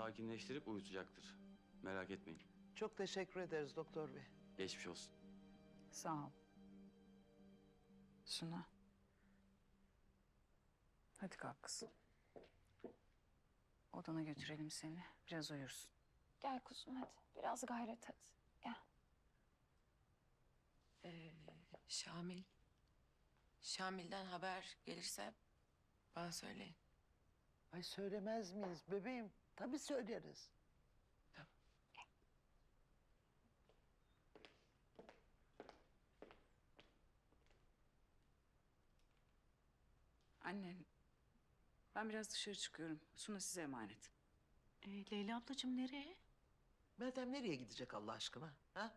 sakinleştirip uyutacaktır. Merak etmeyin. Çok teşekkür ederiz doktor bey. Geçmiş olsun. Sağ ol. Suna. Hadi kalk kızım. Odana götürelim seni. Biraz uyursun. Gel kuzum hadi. Biraz gayret hadi. Gel. Şamil. Şamil'den haber gelirse bana söyleyin. Ay söylemez miyiz bebeğim? Tabii söyleriz. Annen, ben biraz dışarı çıkıyorum. Suna size emanet. Ee, Leyla ablacığım nereye? Meltem nereye gidecek Allah aşkına? Ha?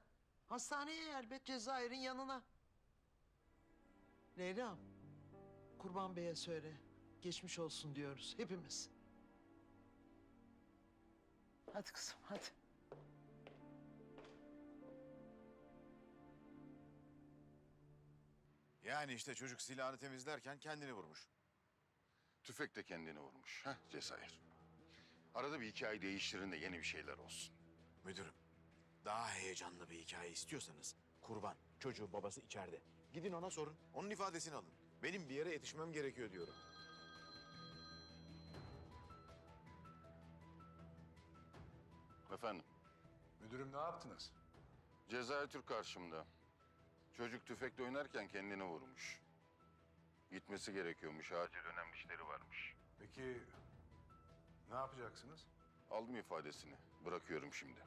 Hastaneye elbet Cezayir'in yanına. Leyla, Kurban Bey'e söyle. Geçmiş olsun diyoruz hepimiz. Hadi kızım hadi. Yani işte çocuk silahını temizlerken kendini vurmuş. Tüfek de kendini vurmuş. Heh Cezayir. Arada bir hikaye değiştirin de yeni bir şeyler olsun. Müdürüm, daha heyecanlı bir hikaye istiyorsanız kurban, çocuğu babası içeride. Gidin ona sorun, onun ifadesini alın. Benim bir yere yetişmem gerekiyor diyorum. Efendim, Müdürüm ne yaptınız? Cezayir Türk karşımda. Çocuk tüfekle oynarken kendini vurmuş. Gitmesi gerekiyormuş. Acil önemli işleri varmış. Peki ne yapacaksınız? Aldım ifadesini. Bırakıyorum şimdi.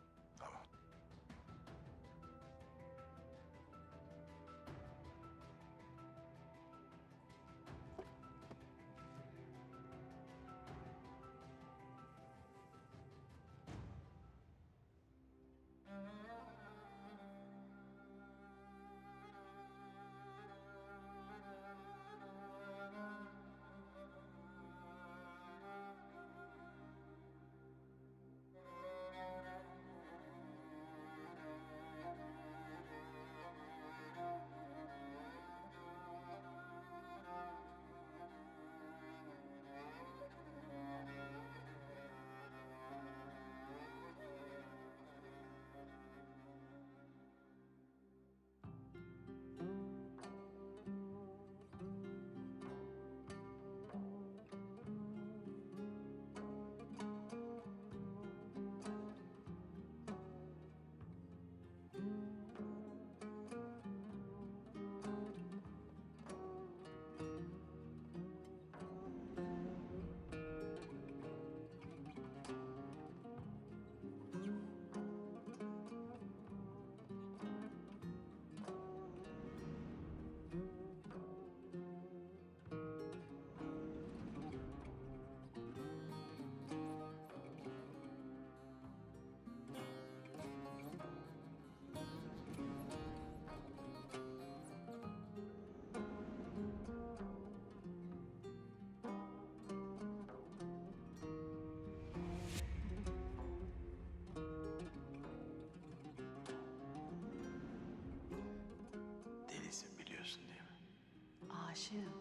Aşığım.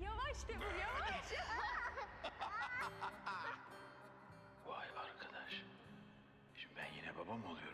Yavaş Timur yavaş. Vay arkadaş. Şimdi ben yine baba mı oluyorum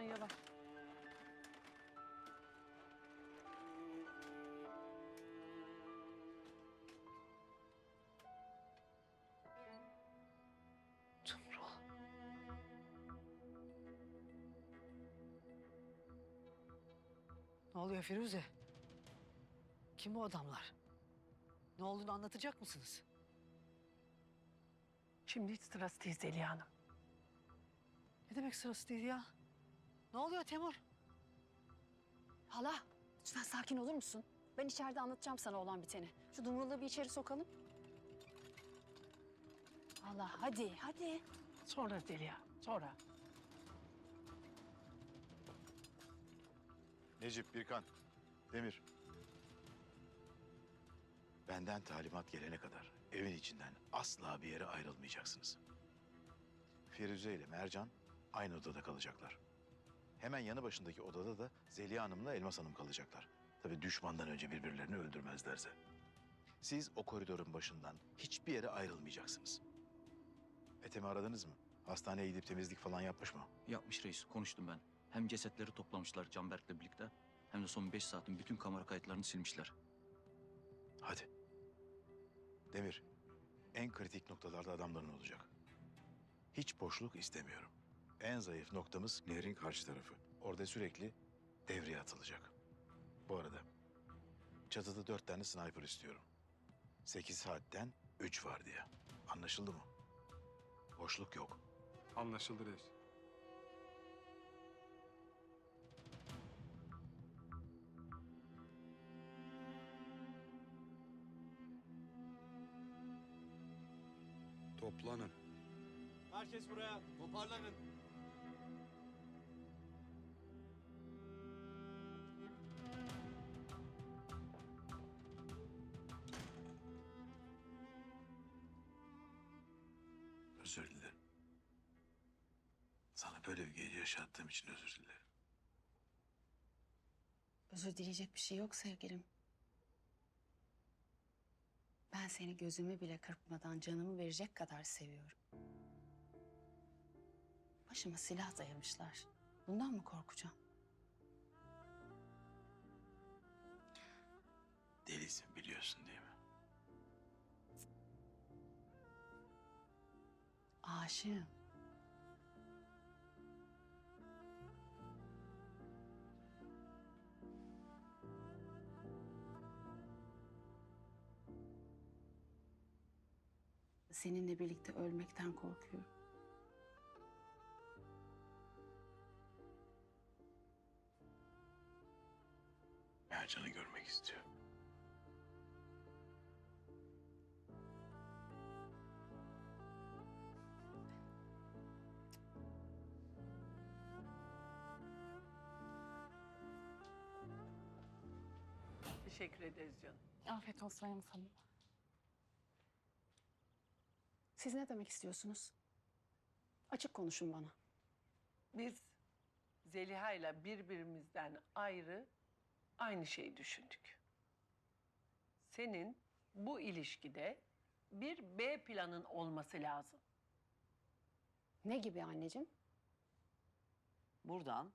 yani? Aman yavaş. Ne oluyor Firuze? Kim bu adamlar? Ne olduğunu anlatacak mısınız? Şimdi hiç sırası değil Zeliha Hanım. Ne demek sırası değil ya? Ne oluyor Temur? Hala lütfen sakin olur musun? Ben içeride anlatacağım sana olan biteni. Şu dumruluğu bir içeri sokalım. Hala hadi hadi. Sonra Zeliha, sonra. Necip, Birkan, Demir. Benden talimat gelene kadar evin içinden asla bir yere ayrılmayacaksınız. Firuze ile Mercan aynı odada kalacaklar. Hemen yanı başındaki odada da Zeliha Hanım'la Elmas Hanım kalacaklar. Tabii düşmandan önce birbirlerini öldürmezlerse. Siz o koridorun başından hiçbir yere ayrılmayacaksınız. Ethem'i aradınız mı? Hastaneye gidip temizlik falan yapmış mı? Yapmış reis, konuştum ben. Hem cesetleri toplamışlar Canberk'le birlikte hem de son beş saatin bütün kamera kayıtlarını silmişler. Hadi. Demir, en kritik noktalarda adamların olacak. Hiç boşluk istemiyorum. En zayıf noktamız nehrin karşı tarafı. Orada sürekli devreye atılacak. Bu arada çatıda dört tane sniper istiyorum. Sekiz saatten üç var diye. Anlaşıldı mı? Boşluk yok. Anlaşıldı reis. Toplanın. Herkes buraya, toparlanın. Gece yaşattığım için özür dilerim. Özür dileyecek bir şey yok sevgilim. Ben seni gözümü bile kırpmadan canımı verecek kadar seviyorum. Başıma silah dayamışlar. Bundan mı korkacağım? Delisin biliyorsun değil mi? Aşığım. Seninle birlikte ölmekten korkuyorum. Mercan'ı görmek istiyor. Teşekkür ederiz canım. Afiyet olsun Sayın Hanım. Siz ne demek istiyorsunuz? Açık konuşun bana. Biz Zeliha ile birbirimizden ayrı aynı şeyi düşündük. Senin bu ilişkide bir B planın olması lazım. Ne gibi anneciğim? Buradan,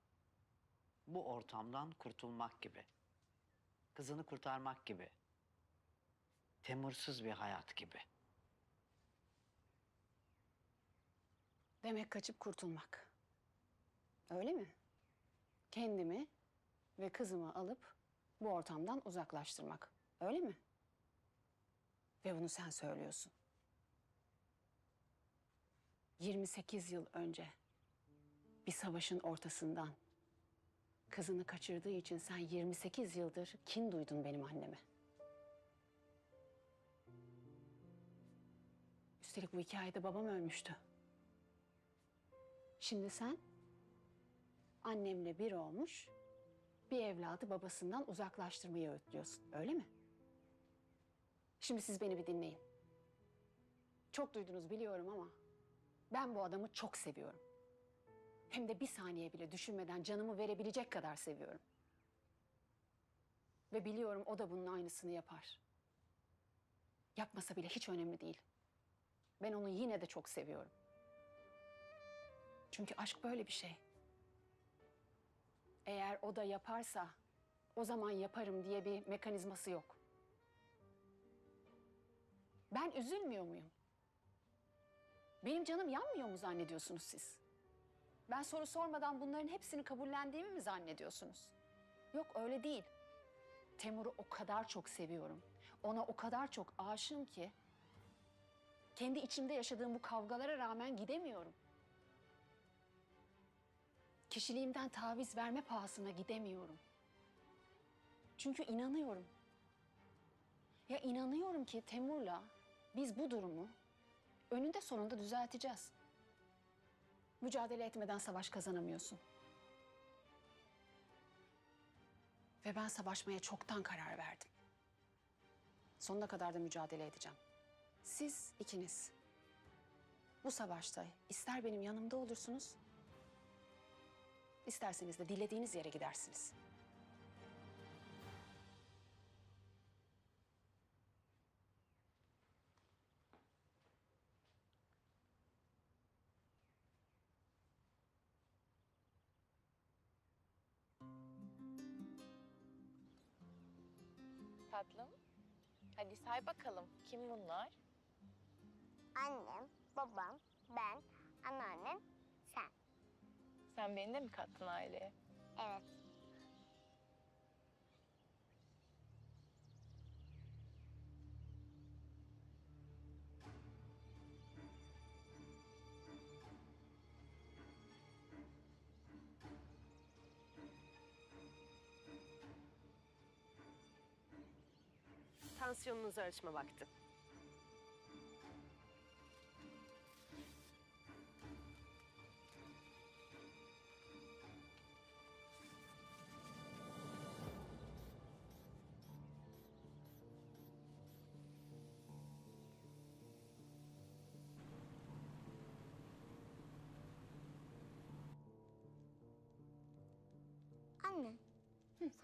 bu ortamdan kurtulmak gibi. Kızını kurtarmak gibi. Temursuz bir hayat gibi. Demek kaçıp kurtulmak. Öyle mi? Kendimi ve kızımı alıp bu ortamdan uzaklaştırmak. Öyle mi? Ve bunu sen söylüyorsun. 28 yıl önce bir savaşın ortasından kızını kaçırdığı için sen 28 yıldır kin duydun benim anneme. Üstelik bu hikayede babam ölmüştü. Şimdi sen annemle bir olmuş bir evladı babasından uzaklaştırmayı öğütlüyorsun. Öyle mi? Şimdi siz beni bir dinleyin. Çok duydunuz biliyorum ama ben bu adamı çok seviyorum. Hem de bir saniye bile düşünmeden canımı verebilecek kadar seviyorum. Ve biliyorum o da bunun aynısını yapar. Yapmasa bile hiç önemli değil. Ben onu yine de çok seviyorum. Çünkü aşk böyle bir şey. Eğer o da yaparsa o zaman yaparım diye bir mekanizması yok. Ben üzülmüyor muyum? Benim canım yanmıyor mu zannediyorsunuz siz? Ben soru sormadan bunların hepsini kabullendiğimi mi zannediyorsunuz? Yok öyle değil. Temur'u o kadar çok seviyorum. Ona o kadar çok aşığım ki kendi içimde yaşadığım bu kavgalara rağmen gidemiyorum. Kişiliğimden taviz verme pahasına gidemiyorum. Çünkü inanıyorum. Ya inanıyorum ki Temur'la biz bu durumu önünde sonunda düzelteceğiz. Mücadele etmeden savaş kazanamıyorsun. Ve ben savaşmaya çoktan karar verdim. Sonuna kadar da mücadele edeceğim. Siz ikiniz bu savaşta ister benim yanımda olursunuz, isterseniz de dilediğiniz yere gidersiniz. Tatlım. Hadi say bakalım. Kim bunlar? Annem, babam, ben, anneannem. Sen beni de mi kattın aileye? Evet. Tansiyonunuzu ölçme vakti.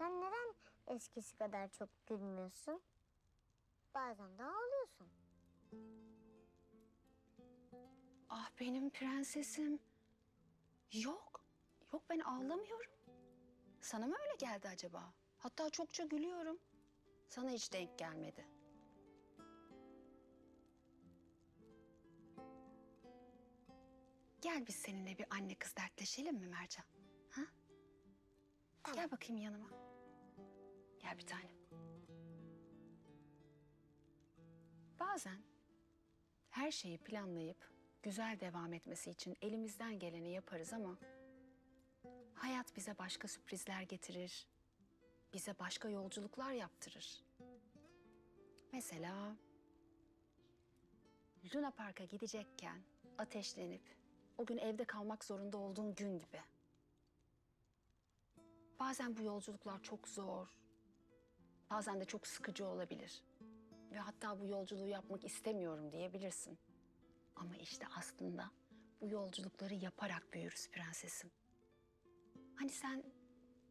Sen neden eskisi kadar çok gülmüyorsun? Bazen de ağlıyorsun. Ah benim prensesim. Yok. Yok ben ağlamıyorum. Sana mı öyle geldi acaba? Hatta çokça gülüyorum. Sana hiç denk gelmedi. Gel biz seninle bir anne kız dertleşelim mi Mercan? Ha? Gel bakayım yanıma. Gel bir tanem. Bazen her şeyi planlayıp güzel devam etmesi için elimizden geleni yaparız ama hayat bize başka sürprizler getirir. Bize başka yolculuklar yaptırır. Mesela Luna Park'a gidecekken ateşlenip o gün evde kalmak zorunda olduğun gün gibi. Bazen bu yolculuklar çok zor. Bazen de çok sıkıcı olabilir. Ve hatta bu yolculuğu yapmak istemiyorum diyebilirsin. Ama işte aslında bu yolculukları yaparak büyürüz prensesim. Hani sen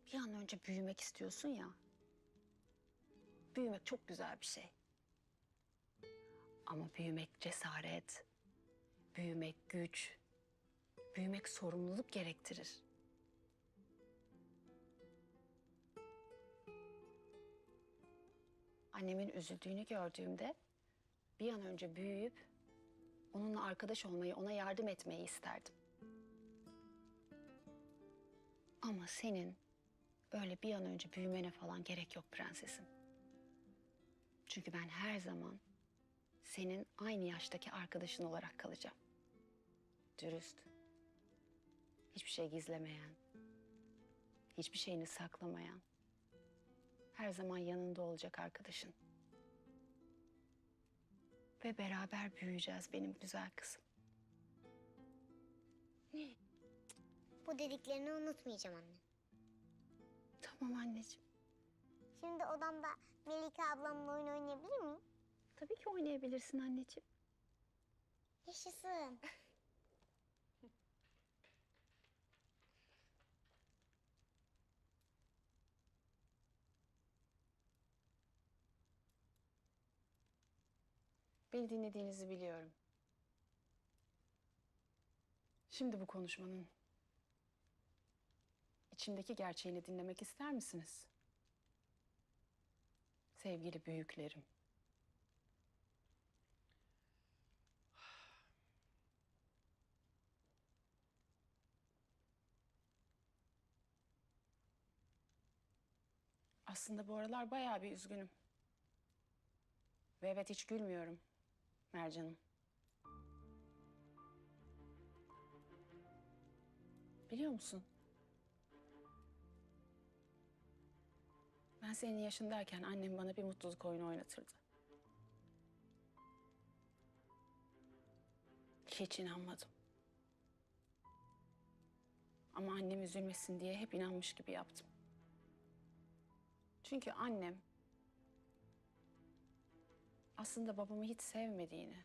bir an önce büyümek istiyorsun ya. Büyümek çok güzel bir şey. Ama büyümek cesaret, büyümek güç, büyümek sorumluluk gerektirir. Annemin üzüldüğünü gördüğümde bir an önce büyüyüp onunla arkadaş olmayı, ona yardım etmeyi isterdim. Ama senin öyle bir an önce büyümene falan gerek yok prensesim. Çünkü ben her zaman senin aynı yaştaki arkadaşın olarak kalacağım. Dürüst. Hiçbir şey gizlemeyen. Hiçbir şeyini saklamayan. Her zaman yanında olacak arkadaşın. Ve beraber büyüyeceğiz benim güzel kızım. Bu dediklerini unutmayacağım anne. Tamam anneciğim. Şimdi odamda Melike ablamla oyun oynayabilir miyim? Tabii ki oynayabilirsin anneciğim. Yaşasın. Beni dinlediğinizi biliyorum. Şimdi bu konuşmanın İçimdeki gerçeğini dinlemek ister misiniz? Sevgili büyüklerim. Aslında bu aralar bayağı bir üzgünüm. Ve evet hiç gülmüyorum Mercan'ım. Biliyor musun? Ben senin yaşındayken annem bana bir mutluluk oyunu oynatırdı. Hiç inanmadım. Ama annem üzülmesin diye hep inanmış gibi yaptım. Çünkü annem aslında babamı hiç sevmediğini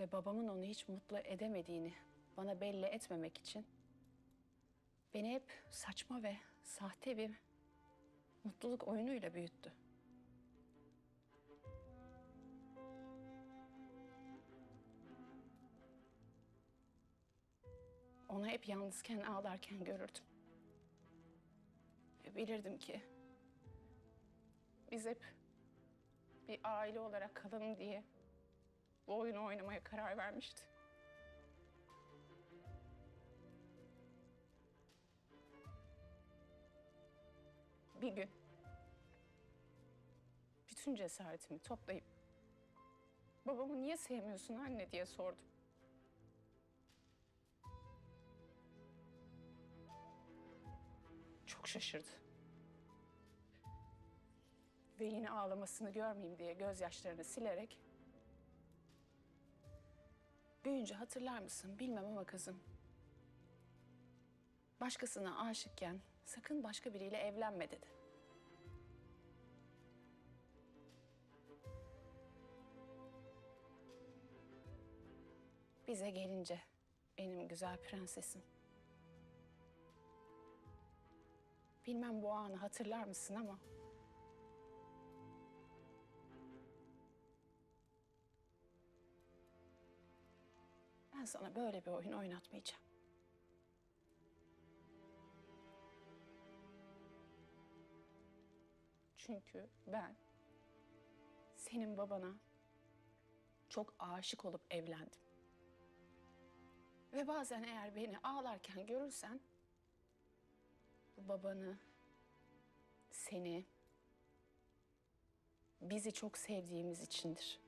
ve babamın onu hiç mutlu edemediğini bana belli etmemek için beni hep saçma ve sahte bir mutluluk oyunuyla büyüttü. Onu hep yalnızken ağlarken görürdüm. Ve bilirdim ki biz hep bir aile olarak kalalım diye bu oyunu oynamaya karar vermişti. Bir gün bütün cesaretimi toplayıp babamı niye sevmiyorsun anne diye sordum. Çok şaşırdı. Ve yine ağlamasını görmeyeyim diye gözyaşlarını silerek Büyüyünce hatırlar mısın bilmem ama kızım. Başkasına aşıkken sakın başka biriyle evlenme dedi. Bize gelince benim güzel prensesim. Bilmem bu anı hatırlar mısın ama sana böyle bir oyun oynatmayacağım. Çünkü ben senin babana çok aşık olup evlendim. Ve bazen eğer beni ağlarken görürsen bu babanı, seni, bizi çok sevdiğimiz içindir.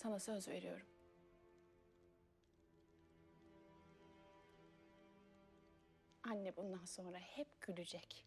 Sana söz veriyorum. Anne bundan sonra hep gülecek.